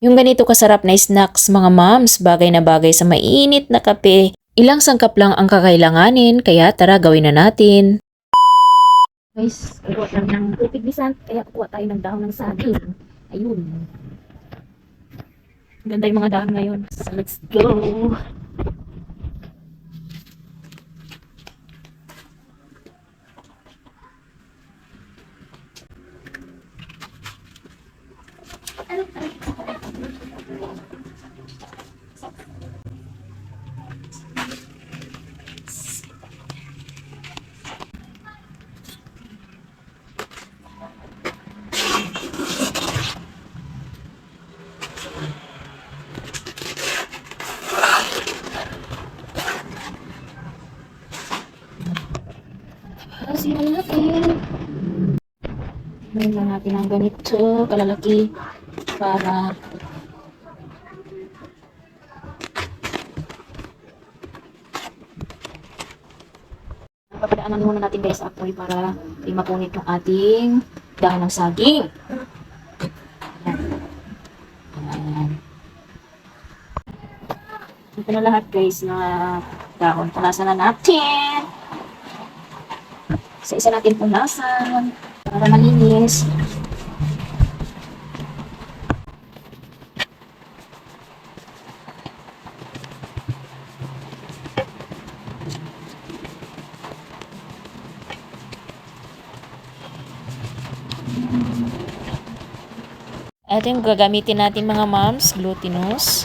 Yung ganito kasarap na snacks mga moms, bagay na bagay sa mainit na kape. Ilang sangkap lang ang kakailanganin, kaya tara gawin na natin. Guys, kukuha lang ng tubig bisan, kaya kukuha tayo ng dahon ng saging. Ayun. Ganda yung mga dahon ngayon. So, let's go! Kasi Mayroon lang natin ang ganito, kalalaki, para Papadaanan muna natin guys sa apoy para di mapunit yung ating dahon ng saging. Ayan. Ito na lahat guys na dahon. Punasan na natin. Sa isa natin punasan para malinis. Ito yung gagamitin natin mga moms, glutinous.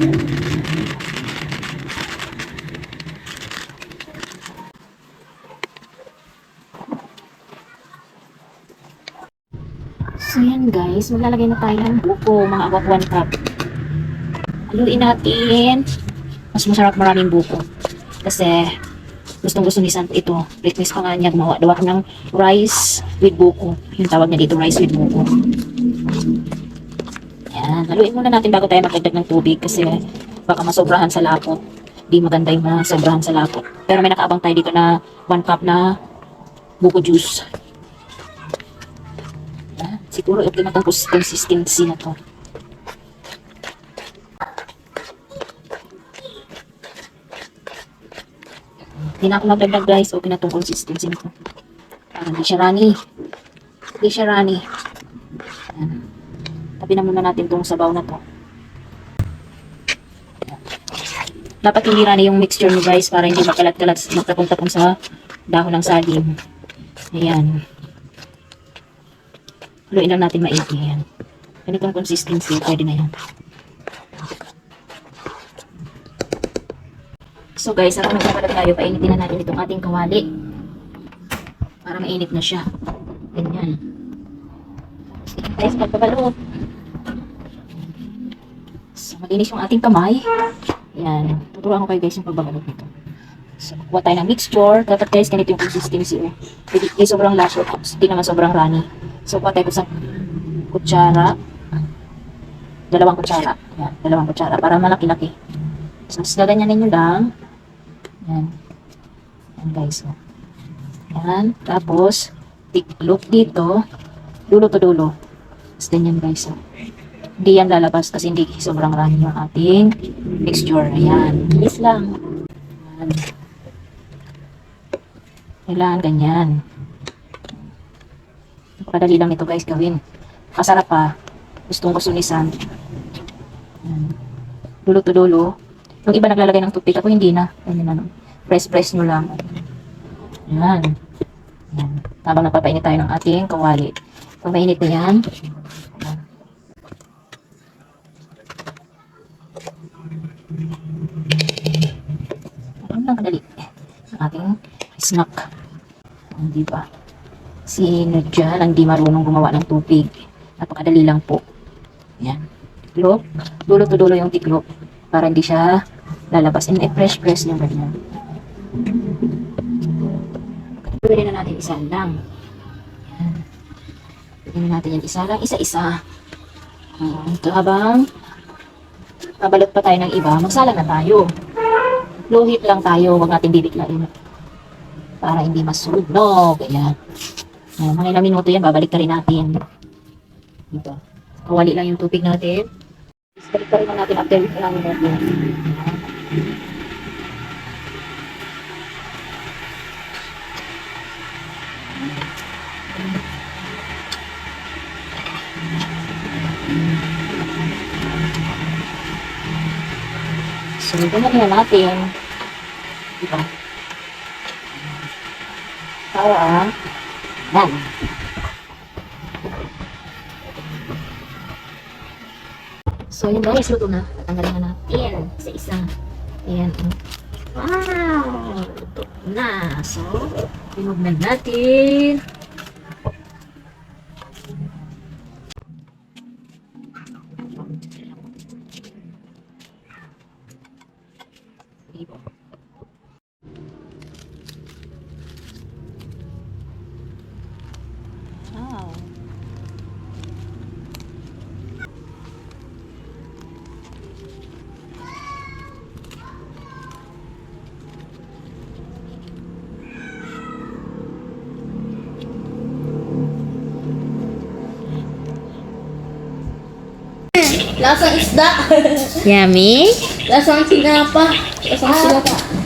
So yan guys, maglalagay na tayo ng buko, mga agwat one cup. Haluin natin. Mas masarap maraming buko. Kasi gustong gusto ni Sant ito. Request pa nga niya gumawa daw ako ng rice with buko. Yung tawag niya dito, rice with buko. Yan, haluin muna natin bago tayo magdagdag ng tubig kasi baka masobrahan sa lapot. Di maganda yung masobrahan sa lapot. Pero may nakaabang tayo dito na 1 cup na buko juice. Yan, siguro okay na consistency na to. Hindi na ako magdagdag guys. Okay na itong consistency nito. Para hindi siya runny. Hindi siya runny. Yan. Tabi na muna natin itong sabaw na to. Dapat hindi runny yung mixture mo guys para hindi makalat-kalat magtapong-tapong sa dahon ng saging. Ayan. Haluin lang natin maigi yan. Ganitong consistency, pwede na yan. So guys, habang nagpapalat tayo, painitin na natin itong ating kawali. Para mainit na siya. Ganyan. Guys, pagpabalot. Malinis yung ating kamay. Yan. Tuturuan ko kayo guys yung pagbabalot nito. So, kuha tayo ng mixture. Dapat guys, ganito yung consistency. Oh. Hindi, hindi sobrang laso. Hindi naman sobrang runny. So, kuha tayo sa kutsara. Dalawang kutsara. Yan, dalawang kutsara. Para malaki-laki. So, gaganyanin nyo lang. Yan. Yan guys. Oh. Yan. Tapos, tiklop dito. Dulo to dulo. Tapos ganyan guys. Oh. Hindi yan lalabas kasi hindi sobrang runny yung ating mixture. Ayan. Bilis lang. Yan. Kailangan ganyan. Napakadali lang ito guys gawin. Masarap pa. Gustong gusto ni Sam. Dulo to dulo. Yung iba naglalagay ng toothpick, ako hindi na. Ganyan na. no. Press-press nyo lang. Yan. Yan. Habang napapainit tayo ng ating kawali. Pag mainit na yan, kadali. Ang ating snack. Hindi ba? Sino dyan ang di marunong gumawa ng tubig? Napakadali lang po. Yan. Tiklop. Dulo to dulo yung tiklop. Para hindi siya lalabas. And i-fresh press nyo ganyan. Pwede na natin isa lang. Yan. Pwede na natin yan isa lang. Isa-isa. Uh, ito habang mabalot pa tayo ng iba, magsala na tayo. Low heat lang tayo. Huwag natin bibiglain. Para hindi masunog. Ayan. Ayan, mga ilang minuto yan, babalik na rin natin. Dito. Kawali lang yung tubig natin. Balik pa rin natin after ilang minuto. So, ganyan na natin. Diba? Para, yan. So, yun guys, luto na. Tatanggalin na natin. Isa-isa. Ayan. oh. Wow! Luto na. So, tinog na natin. Lasang isda. Yummy? Lasang sinapa. Lasang sinapa.